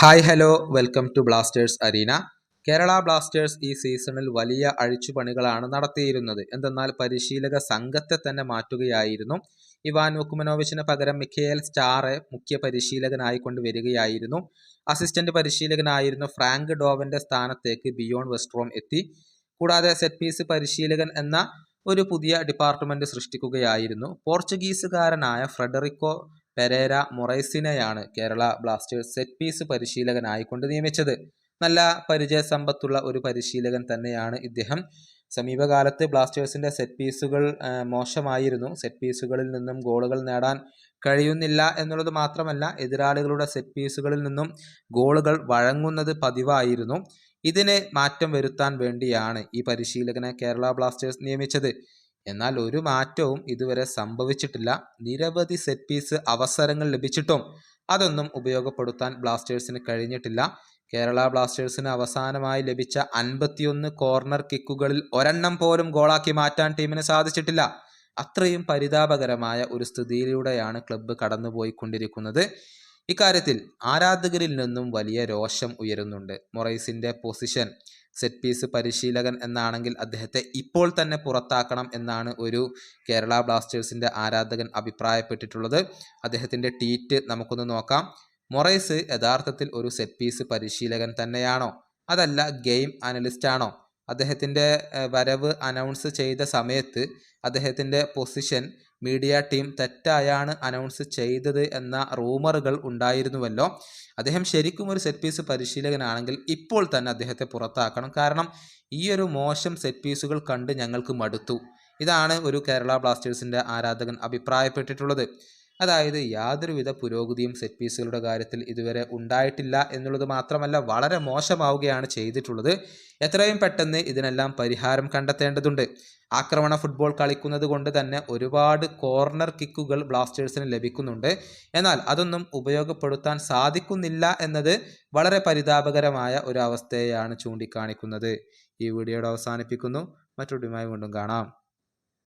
Hi hello welcome to Blasters arena Kerala Blasters ഈ സീസണിൽ വലിയ അഴിച്ചുപണികളാണ് നടത്തിയിരുന്നത്. എന്തെന്നാൽ പരിശീലക സംഘത്തെ തന്നെ മാറ്റുകയായിരുന്നു. ഇവാൻ വുക്കുമനോവിച്ചിന് പകരം മിഖേൽ സ്റ്റാറെ മുഖ്യ പരിശീലകനായി കൊണ്ടുവരികയായിരുന്നു അസിസ്റ്റന്റ് പരിശീലകനായിരുന്നു ഫ്രാങ്ക് ഡോവന്റെ സ്ഥാനത്തേക്ക് ബിയോൺ വെസ്ട്രോം എത്തി. കൂടാതെ സെറ്റ് പീസ് പരിശീലകൻ എന്ന ഒരു പുതിയ ഡിപ്പാർട്ട്മെന്റ് സൃഷ്ടിക്കുകയായിരുന്നു. പോർച്ചുഗീസുകാരനായ ഫ്രെഡറിക്കോ പെരേര മൊറൈസിനെയാണ് കേരള ബ്ലാസ്റ്റേഴ്സ് സെറ്റ് പീസ് പരിശീലകനായിക്കൊണ്ട് നിയമിച്ചത്. നല്ല പരിചയ സമ്പത്തുള്ള ഒരു പരിശീലകൻ തന്നെയാണ് ഇദ്ദേഹം. സമീപകാലത്ത് ബ്ലാസ്റ്റേഴ്സിന്റെ സെറ്റ് പീസുകൾ മോശമായിരുന്നു. സെറ്റ് പീസുകളിൽ നിന്നും ഗോളുകൾ നേടാൻ കഴിയുന്നില്ല എന്നുള്ളത് മാത്രമല്ല എതിരാളികളുടെ സെറ്റ് പീസുകളിൽ നിന്നും ഗോളുകൾ വഴങ്ങുന്നത് പതിവായിരുന്നു. ഇതിന് മാറ്റം വരുത്താൻ വേണ്ടിയാണ് ഈ പരിശീലകനെ കേരള ബ്ലാസ്റ്റേഴ്സ് നിയമിച്ചത്. എന്നാൽ ഒരു മാറ്റവും ഇതുവരെ സംഭവിച്ചിട്ടില്ല. നിരവധി സെറ്റ് പീസ് അവസരങ്ങൾ ലഭിച്ചിട്ടും അതൊന്നും ഉപയോഗപ്പെടുത്താൻ ബ്ലാസ്റ്റേഴ്സിന് കഴിഞ്ഞിട്ടില്ല. കേരള ബ്ലാസ്റ്റേഴ്സിന് അവസാനമായി ലഭിച്ച അൻപത്തിയൊന്ന് കോർണർ കിക്കുകളിൽ ഒരെണ്ണം പോലും ഗോളാക്കി മാറ്റാൻ ടീമിന് സാധിച്ചിട്ടില്ല. അത്രയും പരിതാപകരമായ ഒരു സ്ഥിതിയിലൂടെയാണ് ക്ലബ്ബ് കടന്നുപോയിക്കൊണ്ടിരിക്കുന്നത്. ഇക്കാര്യത്തിൽ ആരാധകരിൽ നിന്നും വലിയ രോഷം ഉയരുന്നുണ്ട്. മൊറൈസിന്റെ പൊസിഷൻ സെറ്റ് പീസ് പരിശീലകൻ എന്നാണെങ്കിൽ അദ്ദേഹത്തെ ഇപ്പോൾ തന്നെ പുറത്താക്കണം എന്നാണ് ഒരു കേരള ബ്ലാസ്റ്റേഴ്സിന്റെ ആരാധകൻ അഭിപ്രായപ്പെട്ടിട്ടുള്ളത്. അദ്ദേഹത്തിന്റെ ട്വീറ്റ് നമുക്കൊന്ന് നോക്കാം. മൊറൈസ് യഥാർത്ഥത്തിൽ ഒരു സെറ്റ് പീസ് പരിശീലകൻ തന്നെയാണോ? അതല്ല ഗെയിം അനലിസ്റ്റ് ആണോ? അദ്ദേഹത്തിന്റെ വരവ് അനൗൺസ് ചെയ്ത സമയത്ത് അദ്ദേഹത്തിന്റെ പൊസിഷൻ മീഡിയ ടീം തെറ്റായാണ് അനൗൺസ് ചെയ്തത് എന്ന റൂമറുകൾ ഉണ്ടായിരുന്നുവല്ലോ. അദ്ദേഹം ശരിക്കും ഒരു സെറ്റ് പീസ് പരിശീലകനാണെങ്കിൽ ഇപ്പോൾ തന്നെ അദ്ദേഹത്തെ പുറത്താക്കണം. കാരണം ഈ ഒരു മോശം സെറ്റ് പീസുകൾ കണ്ട് ഞങ്ങൾക്ക് മടുത്തു. ഇതാണ് ഒരു കേരള ബ്ലാസ്റ്റേഴ്സിന്റെ ആരാധകൻ അഭിപ്രായപ്പെട്ടിട്ടുള്ളത്. അതായത് യാതൊരുവിധ പുരോഗതിയും സെറ്റ് പീസുകളുടെ കാര്യത്തിൽ ഇതുവരെ ഉണ്ടായിട്ടില്ല എന്നുള്ളത് മാത്രമല്ല വളരെ മോശമാവുകയാണ് ചെയ്തിട്ടുള്ളത്. എത്രയും പെട്ടെന്ന് ഇതിനെല്ലാം പരിഹാരം കണ്ടെത്തേണ്ടതുണ്ട്. ആക്രമണ ഫുട്ബോൾ കളിക്കുന്നത് കൊണ്ട് തന്നെ ഒരുപാട് കോർണർ കിക്കുകൾ ബ്ലാസ്റ്റേഴ്സിന് ലഭിക്കുന്നുണ്ട്. എന്നാൽ അതൊന്നും ഉപയോഗപ്പെടുത്താൻ സാധിക്കുന്നില്ല എന്നത് വളരെ പരിതാപകരമായ ഒരു അവസ്ഥയെയാണ് ചൂണ്ടിക്കാണിക്കുന്നത്. ഈ വീഡിയോയുടെ അവസാനിപ്പിക്കുന്നു. മറ്റൊരുമായി വീണ്ടും കാണാം.